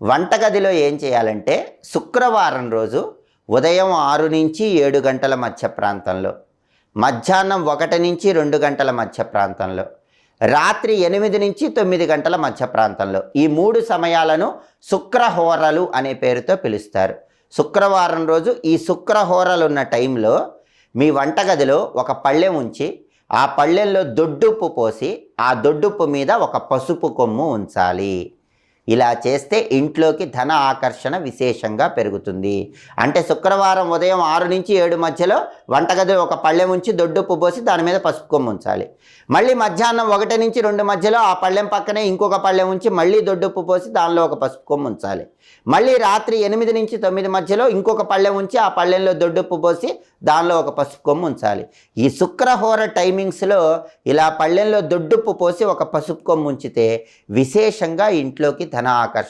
వంటగదిలో ఏం చేయాలంటే శుక్రవారం రోజు ఉదయం ఆరు నుంచి ఏడు గంటల మధ్య ప్రాంతంలో మధ్యాహ్నం ఒకటి నుంచి రెండు గంటల మధ్య ప్రాంతంలో రాత్రి ఎనిమిది నుంచి తొమ్మిది గంటల మధ్య ప్రాంతంలో. ఈ మూడు సమయాలను శుక్రహోరలు అనే పేరుతో పిలుస్తారు. శుక్రవారం రోజు ఈ శుక్రహోరలు ఉన్న టైంలో మీ వంటగదిలో ఒక పళ్ళెం ఉంచి ఆ పళ్ళెంలో దొడ్డుప్పు పోసి ఆ దొడ్డుప్పు మీద ఒక పసుపు కొమ్ము ఉంచాలి. ఇలా చేస్తే ఇంట్లోకి ధన ఆకర్షణ విశేషంగా పెరుగుతుంది. అంటే శుక్రవారం ఉదయం ఆరు నుంచి ఏడు మధ్యలో వంటగది ఒక పళ్ళెం ఉంచి దొడ్డుప్పు పోసి దాని మీద పసుపు కొమ్ము ఉంచాలి. మళ్ళీ మధ్యాహ్నం ఒకటి నుంచి రెండు మధ్యలో ఆ పళ్ళెం పక్కనే ఇంకొక పళ్ళెం ఉంచి మళ్ళీ దొడ్డుప్పు పోసి దానిలో ఒక పసుపు కొమ్ము ఉంచాలి. మళ్ళీ రాత్రి ఎనిమిది నుంచి తొమ్మిది మధ్యలో ఇంకొక పళ్ళెం ఉంచి ఆ పళ్ళెంలో దొడ్డుప్పు పోసి దానిలో ఒక పసుపు కొమ్ము ఉంచాలి. ఈ శుక్రహోర టైమింగ్స్లో ఇలా పళ్ళెంలో దొడ్డుప్పు పోసి ఒక పసుపు కొమ్ము ఉంచితే విశేషంగా ఇంట్లోకి ధన ఆకర్షణ